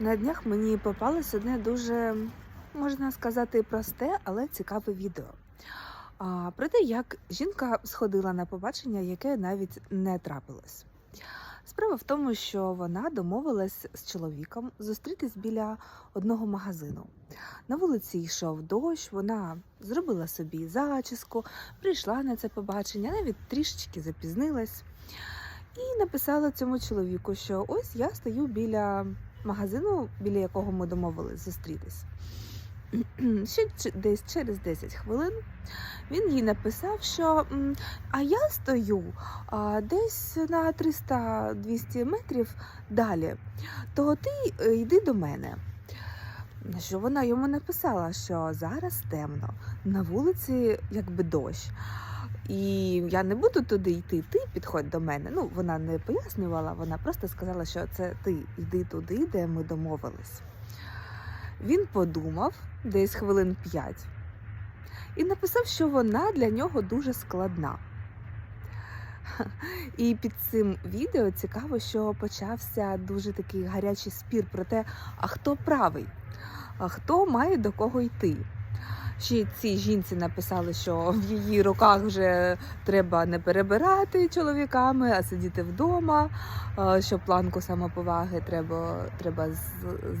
На днях мені попалось одне дуже, можна сказати, просте, але цікаве відео. А, про те, як жінка сходила на побачення, яке навіть не трапилось. Справа в тому, що вона домовилась з чоловіком зустрітись біля одного магазину. На вулиці йшов дощ, вона зробила собі зачіску, прийшла на це побачення, навіть трішечки запізнилась. І написала цьому чоловіку, що ось я стою біля магазину, біля якого ми домовились зустрітись. Ще десь через 10 хвилин він їй написав, що а я стою а, десь на 300-200 метрів далі, то ти е, йди до мене. Що вона йому написала, що зараз темно, на вулиці якби дощ. І я не буду туди йти, ти підходь до мене. Ну, вона не пояснювала, вона просто сказала, що це ти йди туди, де ми домовились. Він подумав десь хвилин п'ять і написав, що вона для нього дуже складна. І під цим відео цікаво, що почався дуже такий гарячий спір про те, а хто правий, а хто має до кого йти. Ще цій жінці написали, що в її руках вже треба не перебирати чоловіками, а сидіти вдома, е, що планку самоповаги треба, треба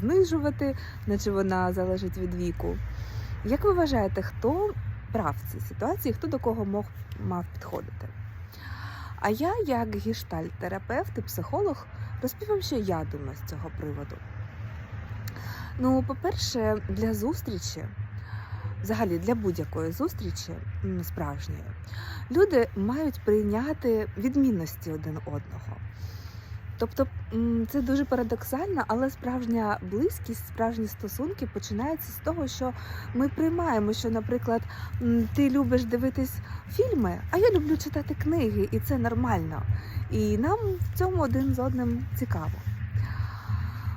знижувати, наче вона залежить від віку. Як ви вважаєте, хто прав в цій ситуації, хто до кого мог мав підходити? А я, як гештальт-терапевт і психолог, розповім, що я думаю з цього приводу. Ну, по-перше, для зустрічі, взагалі для будь-якої зустрічі справжньої, люди мають прийняти відмінності один одного. Тобто це дуже парадоксально, але справжня близькість, справжні стосунки починаються з того, що ми приймаємо, що, наприклад, ти любиш дивитись фільми, а я люблю читати книги, і це нормально. І нам в цьому один з одним цікаво.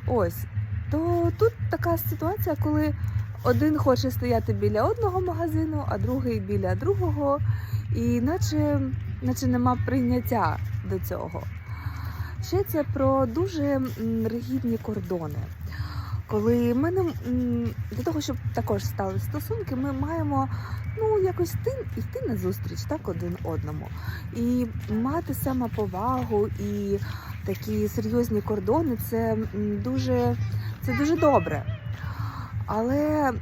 Ось. То тут така ситуація, коли один хоче стояти біля одного магазину, а другий біля другого, і наче, наче нема прийняття до цього. Ще це про дуже ригідні кордони. Коли ми не для того, щоб також стали стосунки, ми маємо ну якось йти, йти на зустріч так один одному і мати самоповагу і такі серйозні кордони це дуже, це дуже добре. Але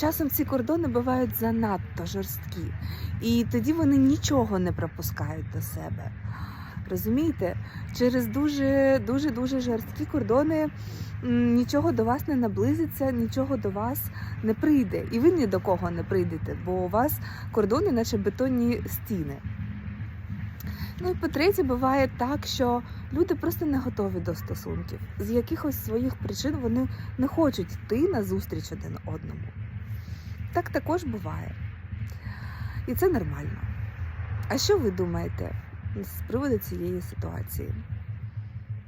часом ці кордони бувають занадто жорсткі, і тоді вони нічого не пропускають до себе. Розумієте, через дуже дуже дуже жорсткі кордони нічого до вас не наблизиться, нічого до вас не прийде, і ви ні до кого не прийдете, бо у вас кордони, наче бетонні стіни. Ну і по-третє, буває так, що люди просто не готові до стосунків. З якихось своїх причин вони не хочуть йти на зустріч один одному. Так також буває. І це нормально. А що ви думаєте з приводу цієї ситуації?